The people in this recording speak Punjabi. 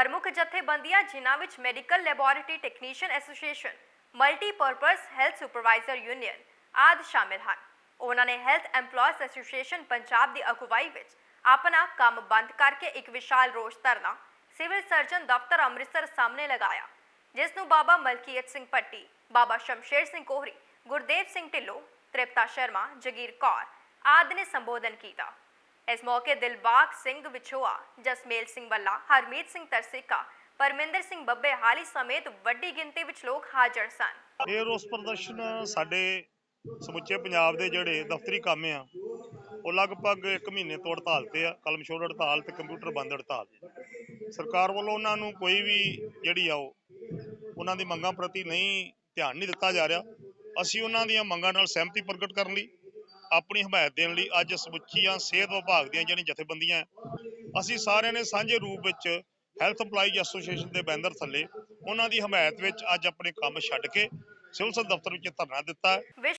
ਪ੍ਰਮੁੱਖ ਜਥੇਬੰਦੀਆਂ, ਜਿਨ੍ਹਾਂ ਵਿੱਚ medical laboratory technician association, multipurpose health supervisor union ਆਦਿ ਸ਼ਾਮਿਲ ਹਨ। ਉਹਨਾਂ ਨੇ ਹੈਲਥ EMPLOYEES ਐਸੋਸੀਏਸ਼ਨ ਪੰਜਾਬ ਦੀ ਅਗਵਾਈ ਵਿੱਚ ਆਪਣਾ ਕੰਮ ਬੰਦ ਕਰਕੇ ਇੱਕ ਵਿਸ਼ਾਲ ਰੋਸ ਧਰਨਾ ਸਿਵਲ ਸਰਜਨ ਦਫ਼ਤਰ ਅੰਮ੍ਰਿਤਸਰ ਸਾਹਮਣੇ ਲਗਾਇਆ, ਜਿਸ ਨੂੰ ਬਾਬਾ ਮਲਕੀਅਤ ਸਿੰਘ ਪੱਟੀ ਬਾਬਾ ਸ਼ਮਸ਼ੇਰ ਸਿੰਘ ਕੋਹਰੀ, ਗੁਰਦੇਵ ਸਿੰਘ ਢਿੱਲੋਂ, ਤ੍ਰਿਪਤਾ ਸ਼ਰਮਾ, ਜਗੀਰ ਕੌਰ ਆਦਿ ਨੇ ਸੰਬੋਧਨ ਕੀਤਾ। ਇਸ ਮੌਕੇ ਦਿਲਬਾਗ ਸਿੰਘ ਵਿਛੋਆ, ਜਸਮੇਲ ਸਿੰਘ ਬੱਲਾ ਹਰਮੀਤ ਸਿੰਘ ਤਰਸੇਕਾ, ਪਰਮਿੰਦਰ ਸਿੰਘ ਬੱਬੇ ਹਾਲੀ ਸਮੇਤ ਵੱਡੀ ਗਿਣਤੀ ਵਿੱਚ ਲੋਕ ਹਾਜ਼ਰ ਸਨ। ਇਹ ਰੋਸ ਪ੍ਰਦਰਸ਼ਨ ਸਾਡੇ ਸਮੁੱਚੇ ਪੰਜਾਬ ਦੇ ਜਿਹੜੇ ਦਫ਼ਤਰੀ ਕੰਮ ਆ, ਉਹ ਲਗਭਗ 1 ਮਹੀਨੇ ਤੋਂ ਹੜਤਾਲ ਤੇ ਆ, ਕਲਮ ਛੋੜ ਹੜਤਾਲ ਤੇ ਕੰਪਿਊਟਰ ਬੰਦ ਹੜਤਾਲ। ਸਰਕਾਰ ਵੱਲੋਂ ਉਹਨਾਂ ਨੂੰ ਕੋਈ ਵੀ ਜਿਹੜੀ ਆ ਉਹ, ਉਹਨਾਂ ਦੀ ਮੰਗਾਂ ਪ੍ਰਤੀ ਨਹੀਂ ਧਿਆਨ ਨਹੀਂ ਦਿੱਤਾ ਜਾ ਰਿਹਾ। ਅਸੀਂ ਉਹਨਾਂ ਦੀਆਂ ਮੰਗਾਂ ਨਾਲ ਸਹਿਮਤੀ ਪ੍ਰਗਟ ਕਰਨ ਲਈ ਆਪਣੀ ਹਮਾਇਤ ਦੇਣ ਲਈ ਅੱਜ ਸਮੁੱਚੀਆਂ ਸਿਹਤ ਵਿਭਾਗ ਦੀਆਂ ਜਿਹੜੀਆਂ ਜਥੇਬੰਦੀਆਂ ਹੈ, ਅਸੀਂ ਸਾਰਿਆਂ ਨੇ ਸਾਂਝੇ ਰੂਪ ਵਿੱਚ ਹੈਲਥ EMPLOYEES ਐਸੋਸੀਏਸ਼ਨ ਦੇ ਬੈਨਰ ਥੱਲੇ ਉਹਨਾਂ ਦੀ ਹਮਾਇਤ ਵਿੱਚ ਅੱਜ ਆਪਣੇ ਕੰਮ ਛੱਡ ਕੇ ਸਿਵਲ ਸਰਜਨ ਦਫ਼ਤਰ ਵਿੱਚ ਧਰਨਾ ਦਿੱਤਾ ਹੈ।